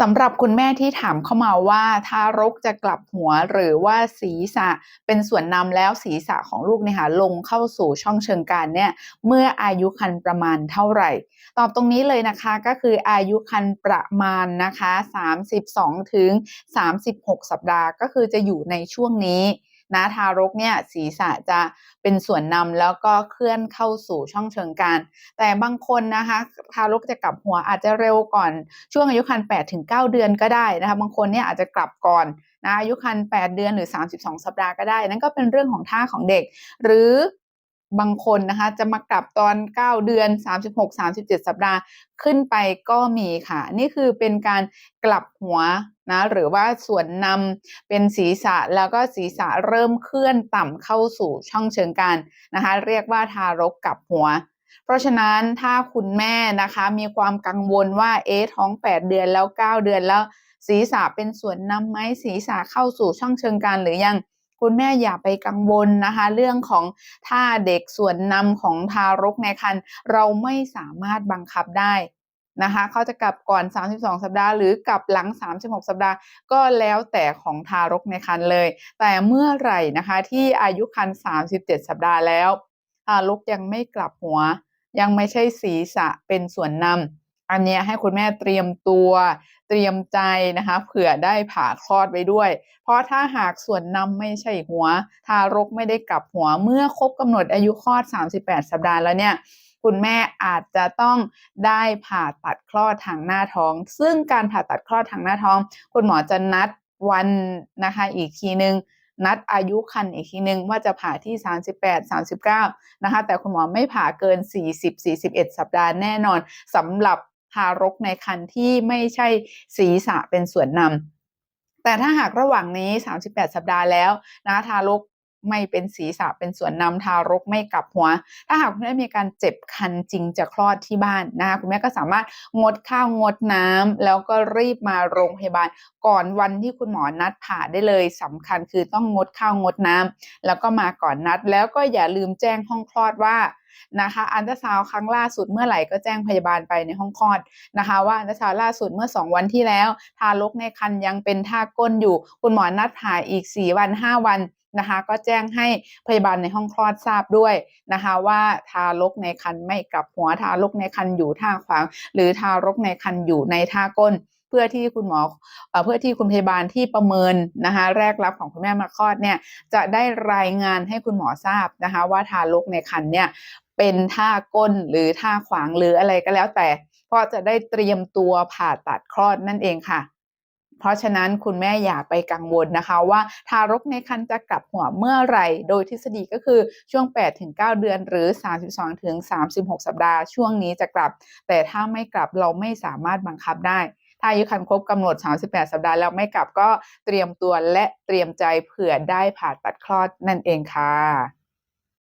สำหรับคุณแม่ที่ถามเข้ามาว่าทารกจะกลับหัวหรือว่าศีรษะเป็นส่วนนำแล้วศีรษะของลูกเนี่ยค่ะลงเข้าสู่ช่องเชิงกรานเนี่ยเมื่ออายุคันประมาณเท่าไหร่ ตอบตรงนี้เลยนะคะก็คืออายุคันประมาณนะคะ 32ถึง36 สัปดาห์ก็คือจะอยู่ในช่วงนี้ นะทารกเนี่ยศีรษะจะเป็นส่วนนำแล้วก็เคลื่อนเข้าสู่ช่องเชิงกรานแต่บางคนนะคะทารกจะกลับหัวอาจจะเร็วก่อน ช่วงอายุครรภ์8ถึง9เดือนก็ได้นะคะบางคนเนี่ยอาจจะกลับก่อนนะอายุครรภ์8เดือนหรือ 32 สัปดาห์ก็ได้ นั่นก็เป็นเรื่องของท่าของเด็ก หรือ บางคนนะคะจะมากลับตอน 9 เดือน 36 37 สัปดาห์ขึ้นไปก็มีค่ะ นี่คือเป็นการกลับหัวนะหรือว่าส่วนนำเป็นศีรษะแล้วก็ศีรษะเริ่มเคลื่อนต่ำเข้าสู่ช่องเชิงการนะคะเรียกว่าทารกกลับหัว เพราะฉะนั้นถ้าคุณแม่นะคะมีความกังวลว่าเอ๊ท้อง 8 เดือนแล้ว 9 เดือนแล้ว ศีรษะเป็นส่วนนำไหมศีรษะเข้าสู่ช่องเชิงการหรือยัง คุณแม่อย่าไปกังวลนะคะ เรื่องของท่าเด็กส่วนนำของทารกในครรภ์เราไม่สามารถบังคับได้นะคะเขาจะกลับก่อน 32 สัปดาห์ หรือกลับหลัง 36 สัปดาห์ ก็แล้วแต่ของทารกในครรภ์เลย แต่เมื่อไหร่นะคะที่อายุครรภ์37 สัปดาห์แล้วทารกยังไม่กลับหัว ยังไม่ใช่ศีรษะเป็นส่วนนำ อันนี้ให้คุณแม่เตรียมตัวเตรียมใจนะคะเผื่อได้ผ่าคลอดไว้ด้วย เพราะถ้าหากส่วนนำไม่ใช่หัว ทารกไม่ได้กลับหัวเมื่อครบกำหนดอายุคลอด 38 สัปดาห์แล้วเนี่ยคุณแม่อาจจะต้องได้ผ่าตัดคลอดทางหน้าท้อง ซึ่งการผ่าตัดคลอดทางหน้าท้อง คุณหมอจะนัดวันนะคะอีกทีนึงนัดอายุคันอีกทีนึงว่าจะผ่าที่ 38 39 นะคะ แต่คุณหมอไม่ผ่าเกิน 40 41 สัปดาห์แน่นอนสำหรับ ทารกในครรภ์ที่ไม่ใช่ศีรษะเป็นส่วนนำแต่ถ้าหากระหว่างนี้ 38 สัปดาห์แล้วนะทารกไม่เป็นศีรษะเป็นส่วนนำทารกไม่กลับหัว ถ้าหากคุณแม่มีการเจ็บคันจริงจะคลอดที่บ้านนะคะคุณแม่ก็สามารถงดข้าวงดน้ำแล้วก็รีบมาโรงพยาบาล ก่อนวันที่คุณหมอนัดผ่าได้เลยสำคัญคือต้องงดข้าวงดน้ำแล้วก็มาก่อนนัดแล้วก็อย่าลืมแจ้งห้องคลอดว่า นะคะอันตราซาวครั้งล่าสุดเมื่อไหร่ก็แจ้งพยาบาลไปในห้องคลอดนะคะ ว่าอันตราซาวล่าสุดเมื่อ 2 วันที่แล้ว ทารกในครรภ์ยังเป็นท่าก้นอยู่ คุณหมอนัดผ่าอีก 4 วัน 5 วันนะคะก็แจ้งให้พยาบาลในห้องคลอดทราบด้วยนะคะว่าทารกในครรภ์ไม่กลับหัวทารกในครรภ์อยู่ท่าขวาง หรือทารกในครรภ์อยู่ในท่าก้น เพื่อที่คุณหมอเพื่อที่คุณพยาบาลที่ประเมินนะคะแรกรับของคุณแม่มาคลอดเนี่ยจะได้รายงานให้คุณหมอทราบนะคะว่าทารกในครรภ์เนี่ยเป็นท่าก้นหรือท่าขวางหรืออะไรก็แล้วแต่ก็จะได้เตรียมตัวผ่าตัดคลอดนั่นเองค่ะเพราะฉะนั้นคุณแม่อย่าไปกังวลนะคะ ว่าทารกในครรภ์จะกลับหัวเมื่อไหร่ โดยทฤษฎีก็คือช่วง 8-9 เดือนหรือ 32-36 สัปดาห์ ช่วงนี้จะกลับ แต่ถ้าไม่กลับเราไม่สามารถบังคับได้ ถ้าอายุครรภ์ครบกำหนด 38 สัปดาห์แล้วไม่กลับก็เตรียมตัวและเตรียมใจเผื่อได้ผ่าตัดคลอดนั่นเองค่ะ